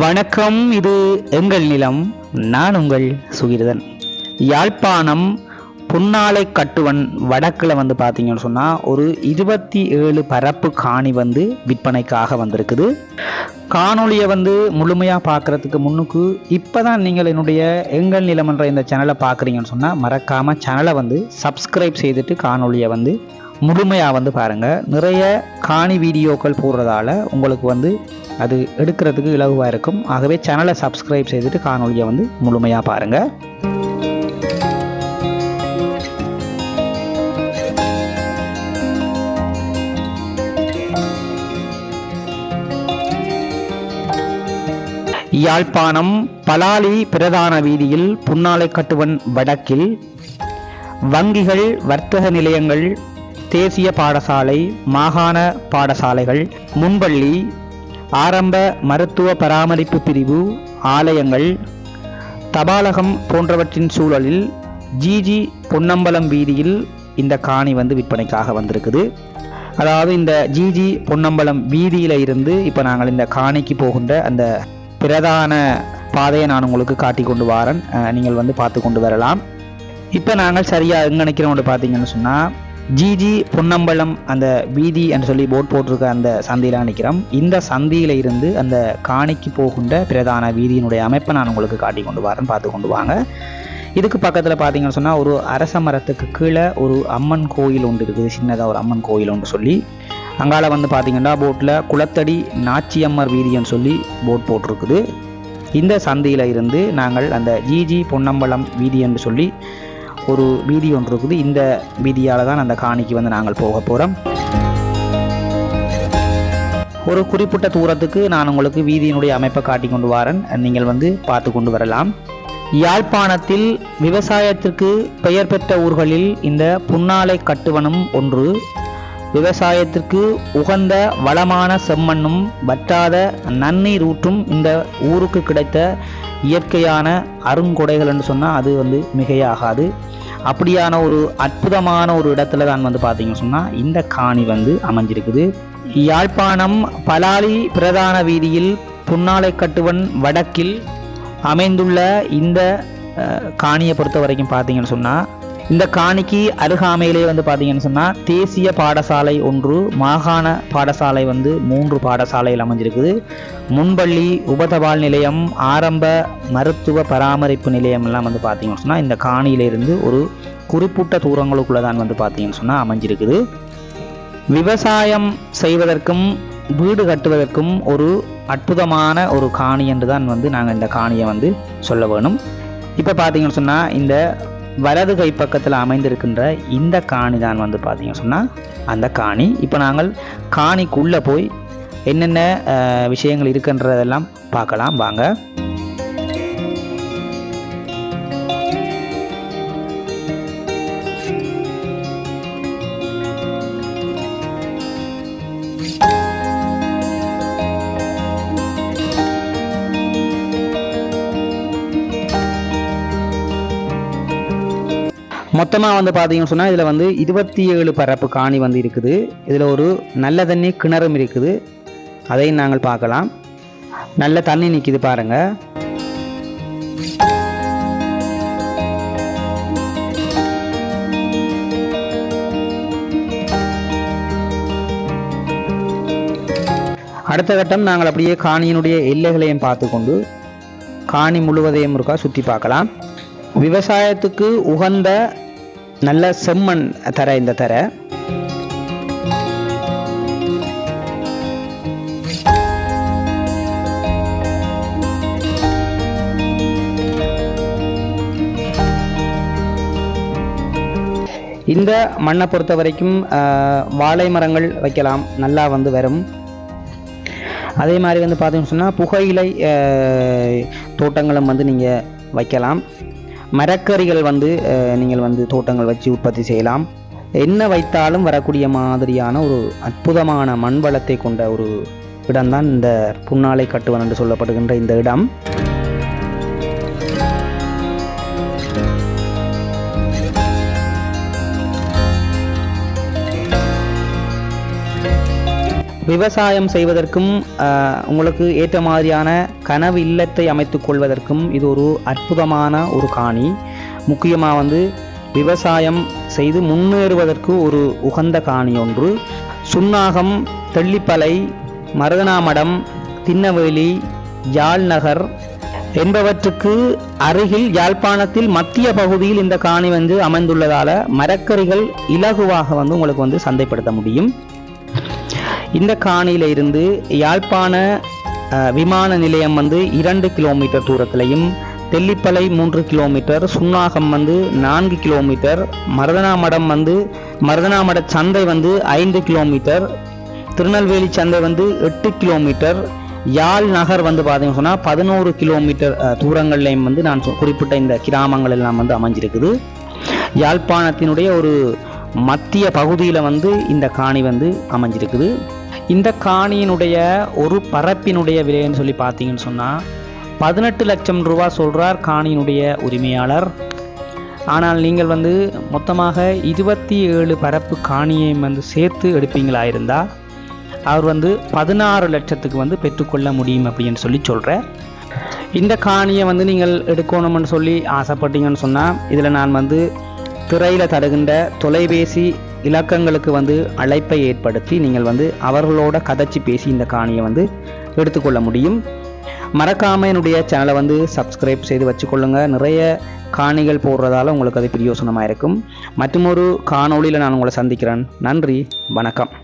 வணக்கம் இது எங்கள் நிலம் நான் உங்கள் சுகிர்தன். யாழ்ப்பாணம் புன்னாலை கட்டுவன் வடக்கில் வந்து பார்த்தீங்கன்னு சொன்னால் ஒரு இருபத்தி ஏழு பரப்பு காணி வந்து விற்பனைக்காக வந்திருக்குது. காணொலியை வந்து முழுமையாக பார்க்குறதுக்கு முன்னுக்கு இப்போ தான் நீங்கள் என்னுடைய எங்கள் நிலமன்ற இந்த சேனலை பார்க்குறீங்கன்னு சொன்னால் மறக்காமல் சேனலை வந்து சப்ஸ்கிரைப் செய்துட்டு காணொலியை வந்து முழுமையாக வந்து பாருங்கள் நிறைய காணி வீடியோக்கள் போடுறதால உங்களுக்கு வந்து அது எடுக்கிறதுக்கு இலகுவாக இருக்கும். ஆகவே சேனலை சப்ஸ்கிரைப் செய்துட்டு காணொலியை வந்து முழுமையாக பாருங்கள் யாழ்ப்பாணம் பலாலி பிரதான வீதியில் புன்னாலை கட்டுவன் வடக்கில் வங்கிகள் வர்த்தக நிலையங்கள் தேசிய பாடசாலை மாகாண பாடசாலைகள் முன்பள்ளி ஆரம்ப மருத்துவ பராமரிப்பு பிரிவு ஆலயங்கள் தபாலகம் போன்றவற்றின் சூழலில் ஜிஜி பொன்னம்பலம் வீதியில் இந்த காணி வந்து விற்பனைக்காக வந்திருக்குது. அதாவது இந்த ஜிஜி பொன்னம்பலம் வீதியில் இருந்து இப்போ நாங்கள் இந்த காணிக்கு போகின்ற அந்த பிரதான பாதையை நான் உங்களுக்கு காட்டி கொண்டு வாரேன். நீங்கள் வந்து பார்த்து கொண்டு வரலாம். இப்போ நாங்கள் சரியாக எங்கே நினைக்கிறோம் பார்த்தீங்கன்னு சொன்னால் ஜிஜி பொன்னம்பலம் அந்த வீதி என்று சொல்லி போட் போட்டிருக்க அந்த சந்தியில் நிற்கிறோம் இந்த சந்தியில் இருந்து அந்த காணிக்கு போகின்ற பிரதான வீதியினுடைய அமைப்பை நான் உங்களுக்கு காட்டி கொண்டு வரேன். பார்த்து கொண்டு வாங்க. இதுக்கு பக்கத்தில் பார்த்தீங்கன்னு சொன்னால் ஒரு அரச மரத்துக்கு கீழே ஒரு அம்மன் கோயில் ஒன்று இருக்குது. சின்னதாக ஒரு அம்மன் கோயில் ஒன்று சொல்லி. அங்கால வந்து பார்த்தீங்கன்னா போட்டில் குளத்தடி நாச்சியம்மர் வீதின்னு சொல்லி போட் போட்டிருக்குது. இந்த சந்தியில் இருந்து நாங்கள் அந்த ஜிஜி பொன்னம்பலம் வீதி என்று சொல்லி ஒரு வீதி ஒன்று இருக்குது. இந்த வீதியால் தான் அந்த காணிக்கு வந்து நாங்கள் போக போகிறோம் ஒரு குறிப்பிட்ட தூரத்துக்கு நான் உங்களுக்கு வீதியினுடைய அமைப்பை காட்டி கொண்டு வரேன். நீங்கள் வந்து பார்த்து கொண்டு வரலாம். யாழ்ப்பாணத்தில் விவசாயத்திற்கு பெயர் பெற்ற ஊர்களில் இந்த புன்னாலை கட்டுவனும் ஒன்று. விவசாயத்திற்கு உகந்த வளமான செம்மண்ணும் வற்றாத நன்னீர் ஊற்றும் இந்த ஊருக்கு கிடைத்த இயற்கையான அருங்கொடைகள் என்று சொன்னால் அது வந்து மிகையாகாது. அப்படியான ஒரு அற்புதமான ஒரு இடத்துல தான் வந்து பார்த்தீங்கன்னு சொன்னால் இந்த காணி வந்து அமைஞ்சிருக்குது. யாழ்ப்பாணம் பலாலி பிரதான வீதியில் புன்னாலை கட்டுவன் வடக்கில் அமைந்துள்ள இந்த காணியை பொறுத்த வரைக்கும் பார்த்தீங்கன்னு சொன்னால் இந்த காணிக்கு அருகாமையிலே வந்து பார்த்தீங்கன்னு சொன்னால் தேசிய பாடசாலை ஒன்று மாகாண பாடசாலை வந்து மூன்று பாடசாலையில் அமைஞ்சிருக்குது. முன்பள்ளி உபதபால் நிலையம் ஆரம்ப மருத்துவ பராமரிப்பு நிலையம் எல்லாம் வந்து பார்த்தீங்கன்னு சொன்னால் இந்த காணியிலிருந்து ஒரு குறிப்பிட்ட தூரங்களுக்குள்ள தான் வந்து பார்த்தீங்கன்னு சொன்னால் அமைஞ்சிருக்குது. விவசாயம் செய்வதற்கும் வீடு கட்டுவதற்கும் ஒரு அற்புதமான ஒரு காணி என்று தான் வந்து நாங்கள் இந்த காணியை வந்து சொல்ல வேணும். இப்போ பார்த்தீங்கன்னு சொன்னால் இந்த வலது கை பக்கத்தில் அமைந்திருக்கின்ற இந்த காணி தான் வந்து பார்த்தீங்கன்னு சொன்னால் அந்த காணி. இப்போ நாங்கள் காணிக்குள்ளே போய் என்னென்ன விஷயங்கள் இருக்குன்றதெல்லாம் பார்க்கலாம். வாங்க. மொத்தமாக வந்து பார்த்தீங்கன்னு சொன்னால் இதில் வந்து இருபத்தி ஏழு பரப்பு காணி வந்து இருக்குது. இதில் ஒரு நல்ல தண்ணி கிணறும் இருக்குது. அதையும் நாங்கள் பார்க்கலாம். நல்ல தண்ணி நிற்கிது பாருங்க. அடுத்த கட்டம் நாங்கள் அப்படியே காணியினுடைய எல்லைகளையும் பார்த்து கொண்டு காணி முழுவதையும் இருக்கா சுற்றி பார்க்கலாம். விவசாயத்துக்கு உகந்த நல்ல செம்மண் தர இந்த தர. இந்த மண்ணை பொறுத்த வரைக்கும் ஆஹ், வாழை மரங்கள் வைக்கலாம். நல்லா வந்து வரும் அதே மாதிரி வந்து பார்த்தீங்கன்னு சொன்னால் புகையிலை ஆஹ், தோட்டங்களும் வந்து நீங்கள் வைக்கலாம். மரக்கறிகள் வந்து நீங்கள் வந்து தோட்டங்கள் வச்சு உற்பத்தி செய்யலாம். என்ன வைத்தாலும் வரக்கூடிய மாதிரியான ஒரு அற்புதமான மண் வளத்தை கொண்ட ஒரு இடம்தான் இந்த புன்னாலை கட்டுவன் என்று சொல்லப்படுகின்ற இந்த இடம். விவசாயம் செய்வதற்கும் உங்களுக்கு ஏற்ற மாதிரியான கனவு இல்லத்தை அமைத்துக் கொள்வதற்கும் இது ஒரு அற்புதமான ஒரு காணி. முக்கியமாக வந்து விவசாயம் செய்து முன்னேறுவதற்கு ஒரு உகந்த காணி ஒன்று. சுன்னாகம் தெள்ளிப்பளை மருதனாமடம் திண்ணவேலி யாழ்நகர் என்பவற்றுக்கு அருகில் யாழ்ப்பாணத்தில் மத்திய பகுதியில் இந்த காணி வந்து அமைந்துள்ளதால மரக்கறிகள் இலகுவாக வந்து உங்களுக்கு வந்து சந்தைப்படுத்த முடியும். இந்த காணியில இருந்து யாழ்ப்பாண விமான நிலையம் வந்து இரண்டு கிலோமீட்டர் தூரத்திலையும் தெல்லிப்பளை மூன்று கிலோமீட்டர் சுன்னாகம் வந்து நான்கு கிலோமீட்டர் மருதனாமடம் வந்து மருதனாமட சந்தை வந்து ஐந்து கிலோமீட்டர் திருநெல்வேலி சந்தை வந்து எட்டு கிலோமீட்டர் யாழ் நகர் வந்து பார்த்தீங்கன்னு சொன்னால் பதினோரு கிலோமீட்டர் தூரங்கள்லையும் வந்து நான் சொ- குறிப்பிட்ட இந்த கிராமங்கள் எல்லாம் வந்து அமைஞ்சிருக்குது. யாழ்ப்பாணத்தினுடைய ஒரு மத்திய பகுதியில் வந்து இந்த காணி வந்து அமைஞ்சிருக்குது. இந்த காணியினுடைய ஒரு பரப்பினுடைய விலைன்னு சொல்லி பார்த்தீங்கன்னு சொன்னால் பதினெட்டு லட்சம் ரூபா சொல்கிறார் காணியினுடைய உரிமையாளர். ஆனால் நீங்கள் வந்து மொத்தமாக இருபத்தி ஏழு பரப்பு காணியை வந்து சேர்த்து எடுப்பீங்களா இருந்தால் அவர் வந்து பதினாறு லட்சத்துக்கு வந்து பெற்றுக்கொள்ள முடியும் அப்படின்னு சொல்லி சொல்கிறேன் இந்த காணியை வந்து நீங்கள் எடுக்கணும்னு சொல்லி ஆசைப்பட்டீங்கன்னு சொன்னால் இதில் நான் வந்து திரையில் தருகின்ற தொலைபேசி இலக்கங்களுக்கு வந்து அழைப்பை ஏற்படுத்தி நீங்கள் வந்து அவர்களோட கதைச்சி பேசி இந்த காணியை வந்து எடுத்துக்கொள்ள முடியும். மறக்காமல் என்னுடைய சேனலை வந்து சப்ஸ்கிரைப் செய்து வச்சுக்கொள்ளுங்க. நிறைய காணிகள் போடுறதால உங்களுக்கு அது பிரயோசனமாக இருக்கும். மற்றும் ஒரு காணொளியில் நான் உங்களை சந்திக்கிறேன். நன்றி வணக்கம்.